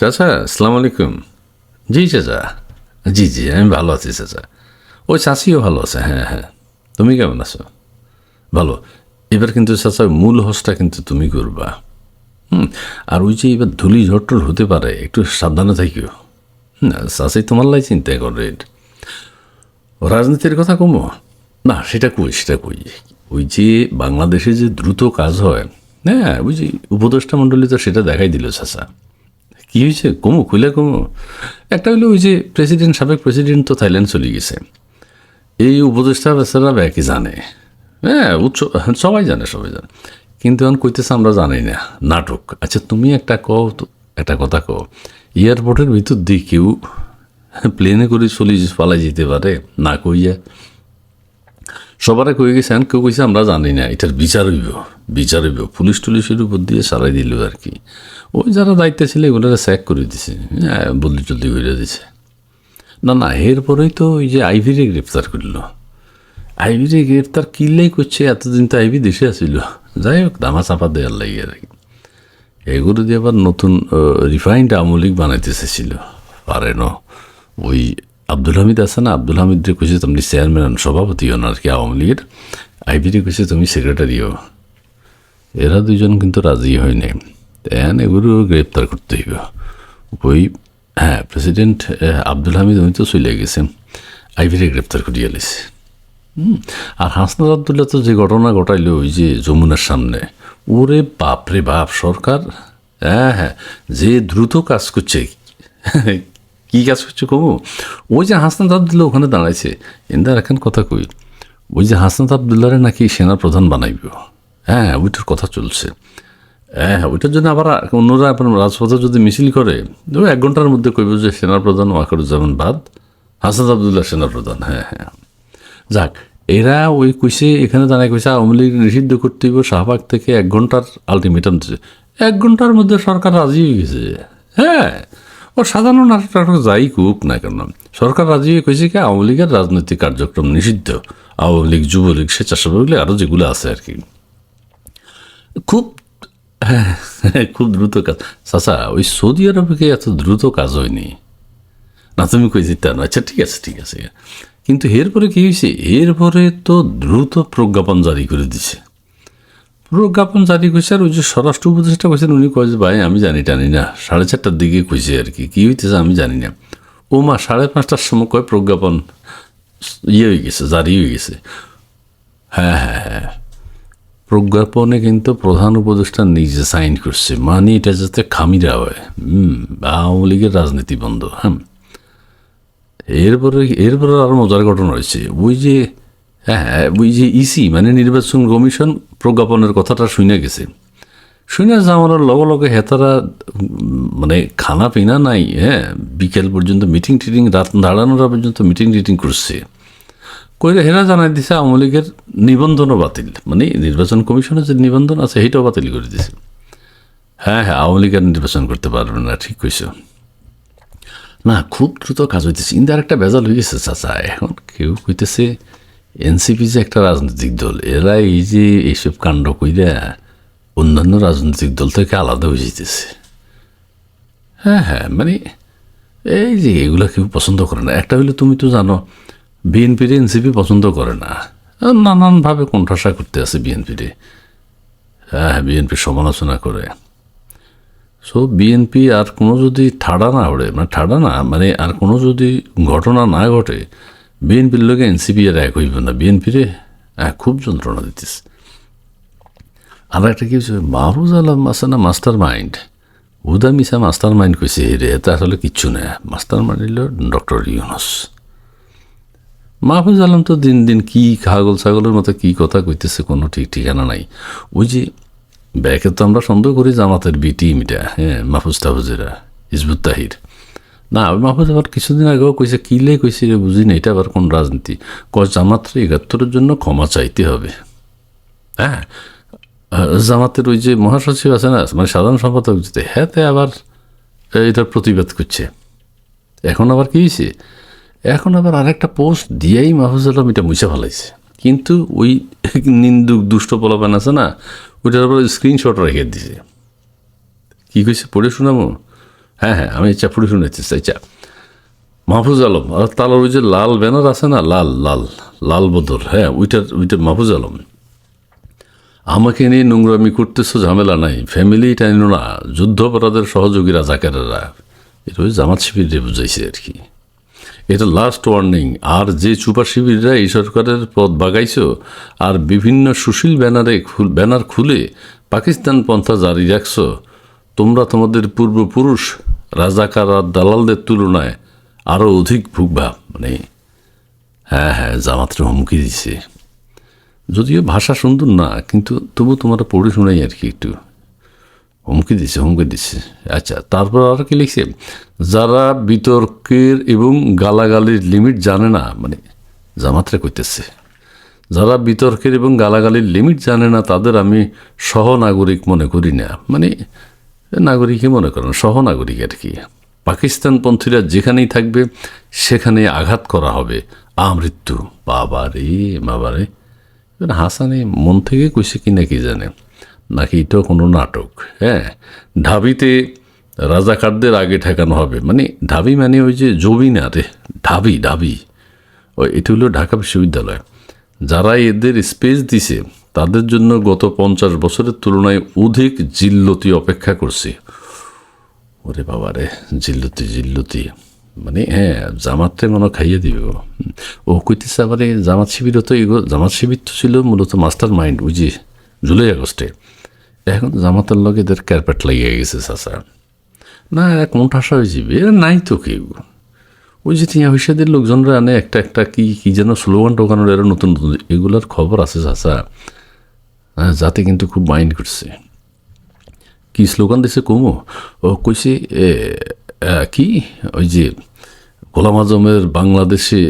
চাচা আসসালামু আলাইকুম জি চাচা। জি জি, আমি ভালো আছি চাচা। ও চাচিও ভালো আছে হ্যাঁ হ্যাঁ। তুমি কেমন আছো? ভালো। এবার কিন্তু চাচা, মূল হোসটা কিন্তু তুমি করবা। হুম, আর ওই যে এবার ধুলি ঝট্টল হতে পারে, একটু সাবধানে থাকিও। না চাচি তোমার লাই চিন্তা করে। রাজনীতির কথা কমো? না, সেটা কই সেটা কই? ওই যে বাংলাদেশে যে দ্রুত কাজ হয় হ্যাঁ ওই যে উপদেষ্টা মণ্ডলী তো সেটা দেখাই দিল চাচা। কি হয়েছে? কমু, খুলে কমু। একটা হলো ওই যে প্রেসিডেন্ট সাবেক প্রেসিডেন্ট তো থাইল্যান্ড চলে গেছে। এই উপদেষ্টা বেচারা ব্যাকি জানে? হ্যাঁ উৎস, সবাই জানে সবাই জানে। কিন্তু এখন কইতেছে আমরা জানি না, নাটক। আচ্ছা তুমি একটা কও তো, একটা কথা কও। এয়ারপোর্টের ভিতর দিয়ে কেউ প্লেনে করে চলে পালাই যেতে পারে? না কইয়া। সবারে কয়ে গেছেন কেউ কইছে আমরা জানি না, এটার বিচার হইব বিচার হইব। পুলিশ টুলিশের উপর দিয়ে সারাই দিল আর কি। ওই যারা দায়িত্বে ছিল, এগুলোরা স্যাক করে দিছে হ্যাঁ বদলি টলদি করে দিছে। না না, এরপরেই তো ওই যে আইভিরে গ্রেপ্তার করল। আইভিরে গ্রেপ্তার কিল্লাই করছে, এতদিন তো আইভি দেশে আসিল যাই হোক, দামা চাপা দেওয়ার লাগে আর কি। এগুলো দিয়ে আবার নতুন রিফাইন্ড আমলিক বানাইতে চেয়েছিল পারে ন ওই আব্দুল হামিদ আছে না? আব্দুল হামিদরে কইছে তুমি চেয়ারম্যান সভাপতি হন আর কি আওয়ামী লীগের? আইবিরে কইছে তুমি সেক্রেটারিও এরা দুজন কিন্তু রাজি হয় নাই। তেন এগুলো গ্রেপ্তার করতে হইব। ওই হ্যাঁ প্রেসিডেন্ট আব্দুল হামিদ উনি তো চলে গেছে। আইবিরে গ্রেপ্তার করিয়া লিছে আর হাসনাত আবদুল্লাহ তো যে ঘটনা ঘটাইলো ওই যে যমুনার সামনে, ওরে বাপ রে বাপ, সরকার হ্যাঁ হ্যাঁ যে দ্রুত কাজ করছে কি কাজ করছে কমু? ওই যে হাসনাত আবদুল্লাহ ওখানে দাঁড়াইছে। এন্দার এখন কথা কই? ওই যে হাসনাত আবদুল্লাহরে নাকি সেনা প্রধান বানাইব। হ্যাঁ ওইটার কথা চলছে। হ্যাঁ ওইটার জন্য আবার অন্যরা আপনার রাজপথে যদি মিছিল করে ধরো এক ঘণ্টার মধ্যে কইব যে সেনাপ্রধান ওয়াকারুজ্জামান বাদ হাসনাত আবদুল্লাহ সেনাপ্রধান হ্যাঁ হ্যাঁ। যাক, এরা ওই কুইসে এখানে দাঁড়ায় কইছে, আওয়ামী লীগ নিষিদ্ধ করতে হইব, শাহবাগ থেকে এক ঘণ্টার আলটিমেটাম দিচ্ছে এক ঘণ্টার মধ্যে সরকার রাজি হয়ে গেছে। হ্যাঁ ও সাধারণ নাটক যাই কুক না কেন? সরকার রাজি হয়ে কইছে কি আওয়ামী লীগের রাজনৈতিক কার্যক্রম নিষিদ্ধ। আওয়ামী লীগ যুবলীগ স্বেচ্ছাসেবক লীগ আরও যেগুলো আছে আর কি। খুব হ্যাঁ, খুব দ্রুত কাজ। চাচা ওই সৌদি আরবে এত দ্রুত কাজ হয়নি। না তুমি কই জিততে না আচ্ছা ঠিক আছে ঠিক আছে। কিন্তু এরপরে কি হয়েছে এরপরে তো দ্রুত প্রজ্ঞাপন জারি করে দিছে। প্রজ্ঞাপন জারি করছে আর ওই যে স্বরাষ্ট্র উপদেষ্টা কইছেন উনি কয়েছে ভাই, আমি জানি টানি না। সাড়ে চারটার দিকে কইছে আর কি। কী হইতেছে আমি জানি না। ও মা সাড়ে পাঁচটার সময় কয় প্রজ্ঞাপন ইয়ে হয়ে গেছে জারি হয়ে গেছে। হ্যাঁ হ্যাঁ হ্যাঁ। প্রজ্ঞাপনে কিন্তু প্রধান উপদেষ্টা নিজে সাইন করছে মানে এটা যাতে খামিরা হয়। হুম আওয়ামী লীগের রাজনীতি বন্ধ। হ্যাঁ এরপরে এরপরে আরও মজার ঘটনা হয়েছে ওই যে হ্যাঁ ওই যে ইসি মানে নির্বাচন কমিশন প্রজ্ঞাপনের কথাটা শুনে গেছে। শুনে যাওয়ার লগে লগে হেতারা মানে খানা পিনা নাই হ্যাঁ বিকেল পর্যন্ত মিটিং টিটিং, রাত দাঁড়ানোরা পর্যন্ত মিটিং টিটিং করছে। কইলে হেরা জানাই দিছে আওয়ামী লীগের নিবন্ধনও বাতিল মানে নির্বাচন কমিশনের যে নিবন্ধন আছে সেইটাও বাতিল করে দিছে। হ্যাঁ হ্যাঁ আওয়ামী লীগ আর নির্বাচন করতে পারবে না, ঠিক কইছো। না, খুব দ্রুত কাজ হইতেছে। আর একটা বেজাল হয়ে গেছে চাচা, এখন কেউ কইতেছে এনসিপি যে একটা রাজনৈতিক দল, এরা এই যে এইসব কাণ্ড কইরা অন্যান্য রাজনৈতিক দল থেকে আলাদা হয়ে যেতেছে হ্যাঁ হ্যাঁ মানে এই যে এগুলো কেউ পছন্দ করে না। একটা হইলে তুমি তো জানো, বিএনপির এনসিপি পছন্দ করে না। নানানভাবে কোণঠাসা করতে আছে বিএনপিরে। হ্যাঁ হ্যাঁ বিএনপির সমালোচনা করে। সো বিএনপি আর কোনো যদি ঠাড়া না ওড়ে মানে ঠাড়া না মানে আর কোনো যদি ঘটনা না ঘটে বিএনপির লোকে এনসিপি আর এক হইব না। বিএনপিরে খুব যন্ত্রণা দিতেছে। আর একটা কি হচ্ছে মাহফুজ আলম আছে না মাস্টার মাইন্ড উদা মিসা মাস্টার মাইন্ড কইছে রে এটা আসলে কিচ্ছু না। মাস্টার মাইন্ড হইল ডক্টর ইউনুস। মাহফুজ আলম তো দিন দিন কি ছাগল ছাগলের মতো কি কথা কইতেছে কোনো ঠিক ঠিকানা নাই। ওই যে ব্যাকে তো আমরা সন্দেহ করি জামাতের বি টিম এটা হ্যাঁ মাহফুজ তাহফুজেরা হিজবুত তাহির। না ওই মাহফুজ আবার কিছুদিন আগেও কইছে কিলে কইছে রে বুঝি না এটা আবার কোন রাজনীতি কয় জামাতের একাত্তরের জন্য ক্ষমা চাইতে হবে। হ্যাঁ জামাতের ওই যে মহাসচিব আছে না মানে সাধারণ সম্পাদক যেতে হ্যাঁ তে আবার এটার প্রতিবাদ করছে এখন আবার কি হয়েছে এখন আবার আরেকটা পোস্ট দিয়েই মাহফুজ আলম এটা মুছে ফেলাইছে। কিন্তু ওই নিন্দুক দুষ্ট পোলাপান আছে না ওইটার আবার স্ক্রিনশট রেখে দিছে। কি কইছে পড়ে শোনাবো হ্যাঁ হ্যাঁ আমি চাপুরি শুনেছি চাইচা মাহফুজ আলম, আর তার ওই যে লাল ব্যানার আছে না, লাল লাল লাল বদর হ্যাঁ ওইটার, ওইটা মাহফুজ আলম। আমাকে নিয়ে নোংরামি করতেছো, ঝামেলা নাই ফ্যামিলি টাইনো না, যুদ্ধাপরাধের সহযোগী রাজাকারেরা এটা ওই জামাত শিবিরে বুঝাইছে আর কি। এটা লাস্ট ওয়ার্নিং আর যে চুপা শিবিররা এই সরকারের পথ বাগাইছ, আর বিভিন্ন সুশীল ব্যানারে ব্যানার খুলে পাকিস্তান পন্থা জারি রাখছ, তোমরা তোমাদের পূর্বপুরুষ রাজাকার আর দালালদের তুলনায় আরও অধিক ভুগবা মানে হ্যাঁ হ্যাঁ জামাতরে হুমকি দিছে। যদিও ভাষা সুন্দর না, কিন্তু তবু তোমরা পড়ে শোনাই আর কি একটু হুমকি দিছে হুমকি দিছে। আচ্ছা তারপর আর কি লিখছে? যারা বিতর্কের এবং গালাগালির লিমিট জানে না মানে জামাত্রা কইতেছে। যারা বিতর্কের এবং গালাগালির লিমিট জানে না, তাদের আমি সহনাগরিক মনে করি না। মানে নাগরিকই মনে করেন, সহনাগরিক আর কি। পাকিস্তানপন্থীরা যেখানেই থাকবে সেখানে আঘাত করা হবে। আমৃত্যু বাবা রে বাবা রে। এবার হাসানে মন থেকে কইছে কি নাকি জানে। নাকি এটাও কোনো নাটক হ্যাঁ? ঢাবিতে রাজাকারদের আগে ঠেকানো হবে। মানে ঢাবি মানে ওই যে জবি না রে, ঢাবি ঢাবি। ওই, এটি হলো ঢাকা বিশ্ববিদ্যালয়। যারা এদের স্পেস দিছে তাদের জন্য গত পঞ্চাশ বছরের তুলনায় অধিক জিল্লতি অপেক্ষা করছি। ওরে বাবা রে জিল্লতি জিল্লতি। মানে হ্যাঁ জামাতে মনে হয় খাইয়ে দিবে ও কইতেছে আবার জামাত শিবিরও তো এগো জামাত শিবির তো ছিল মূলত মাস্টার মাইন্ড বুঝি জুলাই আগস্টে। এখন জামাতের লগে এদের ক্যারপেট লাগিয়ে গেছে, চাচা। না এরা কোনটা আসা হয়েছে এরা নাই তো কেউ। ওই যে টিয়া হিসাদের লোকজনরা আনে একটা একটা কি কি যেন স্লোগান টোকানোর এরা নতুন নতুন এগুলোর খবর আছে হ্যাঁ যাতে কিন্তু খুব মাইন্ড করছে। কি স্লোগান দিছে কমু? ও কইছে কি? ওই যে, গোলাম আজমের বাংলাদেশে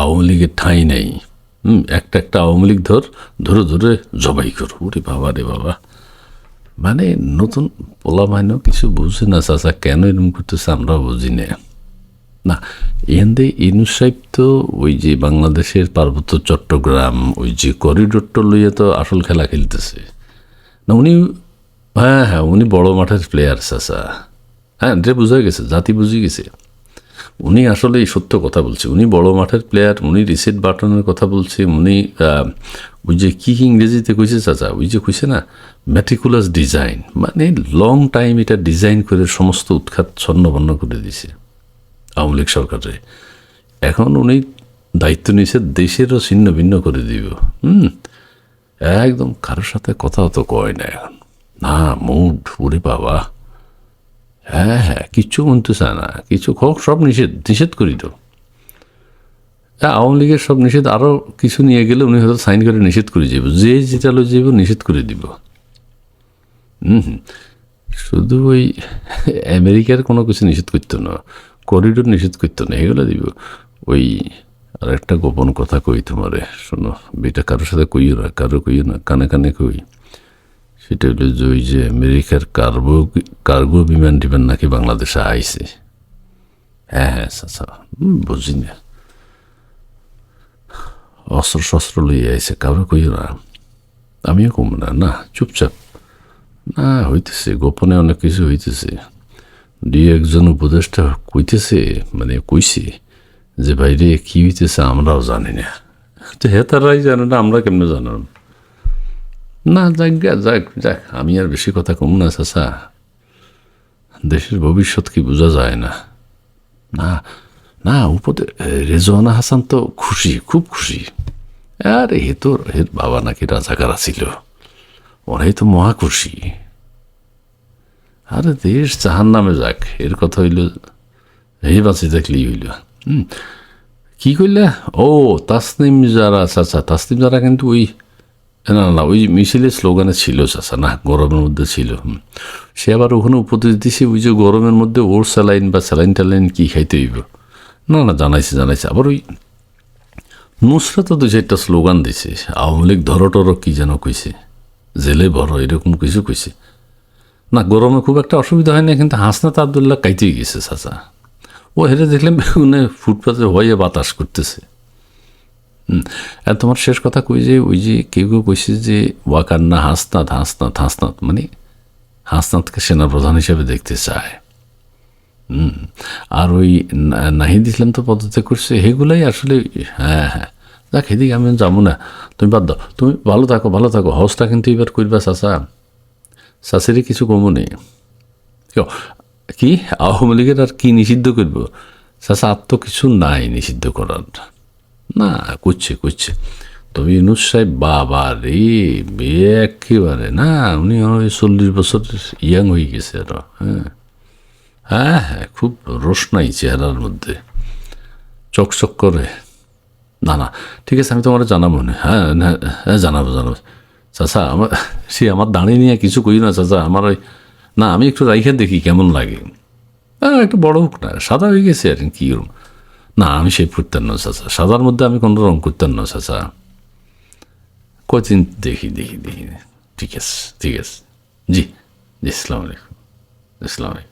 আওয়ামী লীগের ঠাঁই নেই। হুম, একটা একটা আওয়ামী লীগ ধর, ধরে ধরে জবাই কর। ওরে বাবা, রে বাবা। মানে নতুন পোলা মাইনও কিছু বুঝে না চাচা, কেন এরকম করতেছে আমরা বুঝি না। না এখানে সাহেব তো ওই যে বাংলাদেশের পার্বত্য চট্টগ্রাম, ওই যে করিডোরটা লইয়া তো আসল খেলা খেলতেছে। না, উনি হ্যাঁ হ্যাঁ উনি বড় মাঠের প্লেয়ার চাচা। হ্যাঁ এটা বোঝা গেছে, জাতি বুঝে গেছে। উনি আসলে এই সত্য কথা বলছে, উনি বড় মাঠের প্লেয়ার উনি রিসেট বাটনের কথা বলছে, উনি ওই যে কি ইংরেজিতে কইছে চাচা, ওই যে কইছে না ম্যাটিকুলাস ডিজাইন মানে লং টাইম এটা ডিজাইন করে সমস্ত উৎখাত ছন্নবন্ন করে দিছে। আওয়ামী লীগ সরকারে এখন উনি দায়িত্ব নিয়েছে দেশেরও ছিন্ন ভিন্ন করে দিব। হুম? একদম কারোর সাথে কথা তো কয় না এখন। না, মুড ওরে বাবা হ্যাঁ হ্যাঁ কিচ্ছু মনতে চায় না, কিছু হোক, সব নিষেধ নিষেধ করি তো। আওয়ামী লীগের সব নিষেধ আরও কিছু নিয়ে গেলে উনি হয়তো সাইন করে নিষেধ করে যাব যে যেটা লো যাব নিষেধ করে দিব। হুম। শুধু ওই আমেরিকার কোনো কিছু নিষেধ করতো না। করিডোর নিষেধ করতো না, এগুলো দিব। ওই আর একটা গোপন কথা কই তোমারে, শোনো, বেটা কারোর সাথে কইও না, কারও কইও না, কানে কানে কই। সেটা হলো যে ওই যে আমেরিকার কার্গো কার্গো বিমান টিমান নাকি বাংলাদেশে আইছে। হ্যাঁ হ্যাঁ আচ্ছা বুঝি না। অস্ত্র শস্ত্র লইয়ে আইছে, কারও কইও না। আমিও কম না না, চুপচাপ। না, হইতেছে, গোপনে অনেক কিছু হইতেছে। দুই একজন উপদেষ্টা কইতেছে মানে কইছে যে বাইরে কি হইতেছে আমরাও জানি না। তো হে তারাই জানে না, আমরা কেমনে জানলাম না, যাক যাক যাক, আমি আর বেশি কথা কম না, চাচা। দেশের ভবিষ্যৎ কি বোঝা যায় না। না না, উপদে, রেজওয়ানা হাসান তো খুশি, খুব খুশি। আরে, হে তো হের বাবা নাকি রাজাকারা ছিল ওরাই তো মহা খুশি। আরে দেশ জাহান নামে যাক এর কথা হইল হে বাঁচি দেখলেই হইল। হুম কি কইলা? ও তাসনিম যারা চাচা তাসনিম যারা কিন্তু ওই না না, ওই মিছিলের স্লোগানে ছিল চাচা না গরমের মধ্যে ছিল। সে আবার ওখানে উপদেশ দিছে ওই যে গরমের মধ্যে ওর স্যালাইন বা স্যালাইন ট্যালাইন কী খাইতে হইব? না না জানাইছে জানাইছে। আবার ওই নুসরাত তো একটা স্লোগান দিছে আওয়ামী লীগ ধরো টরো কি যেন কইছে জেলে ভরো এরকম কিছু কইছে। না, গরমে খুব একটা অসুবিধা হয় না, কিন্তু হাসনাত আবদুল্লাহ কাইতেই গেছে চাচা। ও হেরে দেখলাম বেগুনে ফুটপাতে হয়ে বাতাস করতেছে। আর তোমার শেষ কথা কই যে, ওই যে কেউ কেউ কইছে যে, ওয়াকান্না হাসনাত হাসনাত হাসনাত মানে হাসনাতকে সেনাপ্রধান হিসেবে দেখতে চায়। আর ওই নাহিদ ইসলাম তো পদত্যাগ করছে সেগুলাই আসলে হ্যাঁ হ্যাঁ। দেখ এদিকে আমি যাব না। তুমি বাদ দাও। তুমি ভালো থাকো ভালো থাকো। হজটা কিন্তু এবার করবা চাচা। চাষেরই কিছু কমও নেই। কি? আওয়ামী লীগের আর কি নিষিদ্ধ করব? চাচা আর তো কিছু নাই নিষিদ্ধ করার না করছে করছে। তবে ইউনুস সাহেব বাবা রে একেবারে না উনি ওই চল্লিশ বছর ইয়াং হয়ে গেছে আরও হ্যাঁ। হ্যাঁ হ্যাঁ খুব রোশনাই চেহারার মধ্যে। চকচক করে। না না ঠিক আছে আমি তোমার জানাব না। হ্যাঁ না, হ্যাঁ জানাব জানাব। চাচা আমার সে আমার দাঁড়িয়ে নিয়ে কিছু করি না চাচা আমার ওই না আমি একটু রাইখে দেখি কেমন লাগে। হ্যাঁ একটু বড় হোক না সাদা হয়ে গেছে আর কি, না আমি সে করতেন না চাচা সাদার মধ্যে আমি কোনো রং করতেন না চাচা কদিন দেখি দেখি দেখি। ঠিক আছে ঠিক আছে। জি জি আসসালামু আলাইকুম আসসালামু আলাইকুম।